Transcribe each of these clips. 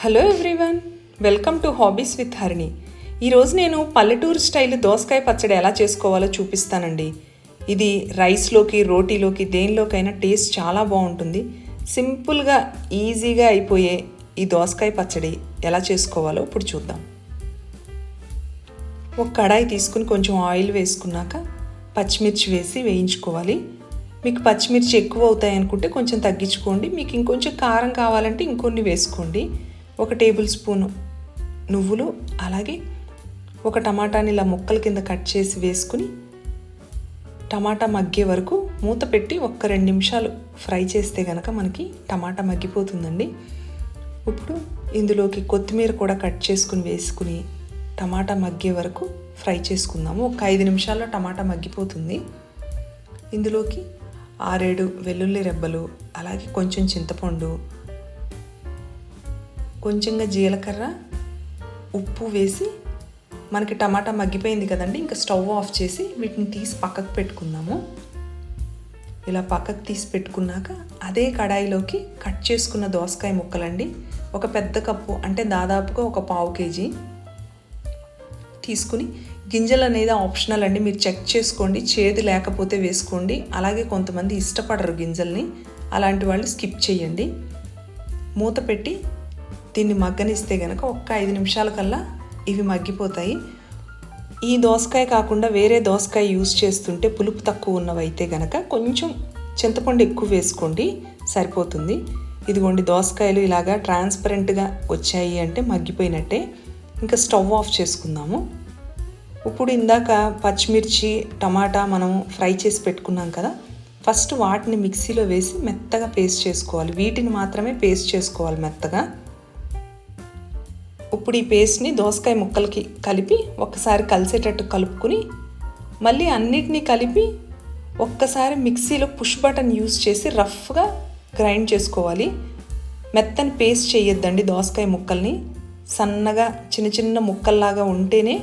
Hello everyone welcome to hobbies with Harini ఈరోజు నేను పల్లెటూరు స్టైల్ దోసకాయ పచ్చడి ఎలా చేసుకోవాలో చూపిస్తానండి. ఇది రైస్లోకి రోటీలోకి దేనిలోకైనా టేస్ట్ చాలా బాగుంటుంది. సింపుల్గా ఈజీగా అయిపోయే ఈ దోసకాయ పచ్చడి ఎలా చేసుకోవాలో ఇప్పుడు చూద్దాం. ఒక కడాయి తీసుకుని కొంచెం ఆయిల్ వేసుకున్నాక పచ్చిమిర్చి వేసి వేయించుకోవాలి. మీకు పచ్చిమిర్చి ఎక్కువ అవుతాయి అనుకుంటే కొంచెం తగ్గించుకోండి. మీకు ఇంకొంచెం కారం కావాలంటే ఇంకొన్ని వేసుకోండి. ఒక టేబుల్ స్పూను నువ్వులు అలాగే ఒక టమాటాని ఇలా ముక్కల కింద కట్ చేసి వేసుకుని టమాటా మగ్గే వరకు మూత పెట్టి ఒక్క రెండు నిమిషాలు ఫ్రై చేస్తే కనుక మనకి టమాటా మగ్గిపోతుందండి. ఇప్పుడు ఇందులోకి కొత్తిమీర కూడా కట్ చేసుకుని వేసుకుని టమాటా మగ్గే వరకు ఫ్రై చేసుకుందాము. ఒక ఐదు నిమిషాల్లో టమాటా మగ్గిపోతుంది. ఇందులోకి ఆరేడు వెల్లుల్లి రెబ్బలు అలాగే కొంచెం చింతపండు కొంచెంగా జీలకర్ర ఉప్పు వేసి మనకి టమాటా మగ్గిపోయింది కదండి ఇంకా స్టవ్ ఆఫ్ చేసి వీటిని తీసి పక్కకు పెట్టుకుందాము. ఇలా పక్కకు తీసి పెట్టుకున్నాక అదే కడాయిలోకి కట్ చేసుకున్న దోసకాయ ముక్కలండి. ఒక పెద్ద కప్పు అంటే దాదాపుగా ఒక పావు కేజీ తీసుకుని గింజలు అనేది ఆప్షనల్ అండి. మీరు చెక్ చేసుకోండి చేదు లేకపోతే వేసుకోండి. అలాగే కొంతమంది ఇష్టపడరు గింజల్ని అలాంటి వాళ్ళు స్కిప్ చేయండి. మూత పెట్టి దీన్ని మగ్గనిస్తే కనుక ఒక్క ఐదు నిమిషాల కల్లా ఇవి మగ్గిపోతాయి. ఈ దోసకాయ కాకుండా వేరే దోసకాయ యూజ్ చేస్తుంటే పులుపు తక్కువ ఉన్నవైతే గనక కొంచెం చింతపండు ఎక్కువ వేసుకోండి సరిపోతుంది. ఇదిగోండి దోసకాయలు ఇలాగా ట్రాన్స్పరెంట్గా వచ్చాయి అంటే మగ్గిపోయినట్టే. ఇంకా స్టవ్ ఆఫ్ చేసుకుందాము. ఇప్పుడు ఇందాక పచ్చిమిర్చి టమాటా మనం ఫ్రై చేసి పెట్టుకున్నాం కదా ఫస్ట్ వాటిని మిక్సీలో వేసి మెత్తగా పేస్ట్ చేసుకోవాలి. వీటిని మాత్రమే పేస్ట్ చేసుకోవాలి మెత్తగా. ఇప్పుడు ఈ పేస్ట్ని దోసకాయ ముక్కలకి కలిపి ఒక్కసారి కలిసేటట్టు కలుపుకుని మళ్ళీ అన్నిటినీ కలిపి ఒక్కసారి మిక్సీలో పుష్ బటన్ యూస్ చేసి రఫ్గా గ్రైండ్ చేసుకోవాలి. మెత్తని పేస్ట్ చేయొద్దండి దోసకాయ ముక్కల్ని. సన్నగా చిన్న చిన్న ముక్కల్లాగా ఉంటేనే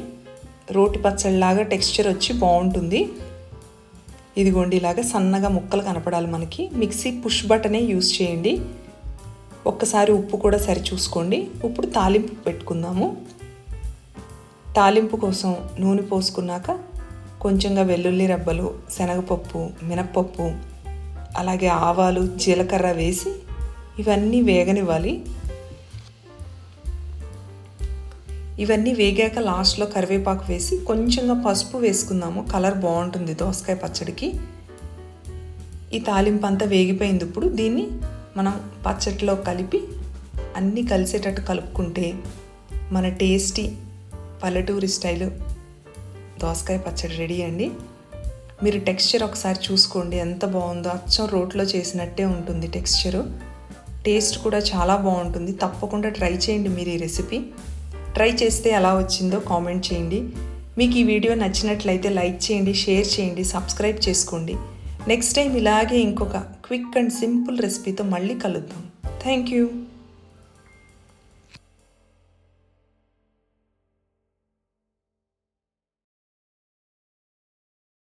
రోటి పచ్చడిలాగా టెక్స్చర్ వచ్చి బాగుంటుంది. ఇదిగోండి ఇలాగా సన్నగా ముక్కలు కనపడాలి మనకి. మిక్సీ పుష్ బటనే యూస్ చేయండి. ఒక్కసారి ఉప్పు కూడా సరి చూసుకోండి ఇప్పుడు తాలింపు పెట్టుకుందాము. తాలింపు కోసం నూనె పోసుకున్నాక కొంచెంగా వెల్లుల్లి రెబ్బలు శనగపప్పు మినప్పప్పు అలాగే ఆవాలు జీలకర్ర వేసి ఇవన్నీ వేగనివ్వాలి. ఇవన్నీ వేగాక లాస్ట్లో కరివేపాకు వేసి కొంచెంగా పసుపు వేసుకుందాము. కలర్ బాగుంటుంది దోసకాయ పచ్చడికి. ఈ తాలింపు అంతా వేగిపోయింది ఇప్పుడు దీన్ని మనం పచ్చట్లో కలిపి అన్నీ కలిసేటట్టు కలుపుకుంటే మన టేస్టీ పల్లెటూరి స్టైలు దోసకాయ పచ్చడి రెడీ అండి. మీరు టెక్స్చర్ ఒకసారి చూసుకోండి ఎంత బాగుందో. అచ్చం రోట్లో చేసినట్టే ఉంటుంది టెక్స్చరు. టేస్ట్ కూడా చాలా బాగుంటుంది. తప్పకుండా ట్రై చేయండి మీరు ఈ రెసిపీ. ట్రై చేస్తే ఎలా వచ్చిందో కామెంట్ చేయండి. మీకు ఈ వీడియో నచ్చినట్లయితే లైక్ చేయండి షేర్ చేయండి సబ్స్క్రైబ్ చేసుకోండి. నెక్స్ట్ టైం ఇలాగే ఇంకొక క్విక్ అండ్ సింపుల్ రెసిపీతో మళ్ళీ కలుద్దాం. Thank you